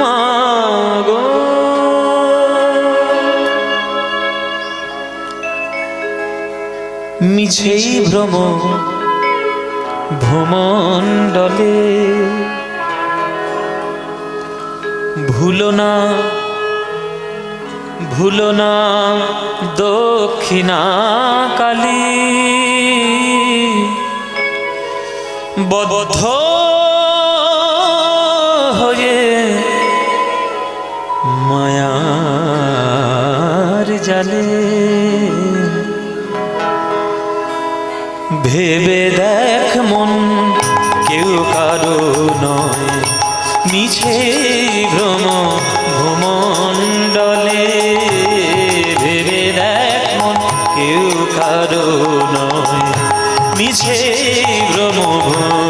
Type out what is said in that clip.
মাগো মিছেই ভ্রম ভ্রমণ্ডলে। ভুল না ভুল না দক্ষিণা কালী বদ্ধ মায়ার জালে ভেবে দেখ মন কেউ কারও নয় মিছে ভ্রম ভূমণ্ডলে ভেবে দেখ মন কেউ কারও নয় মিছে ভ্রম ভূ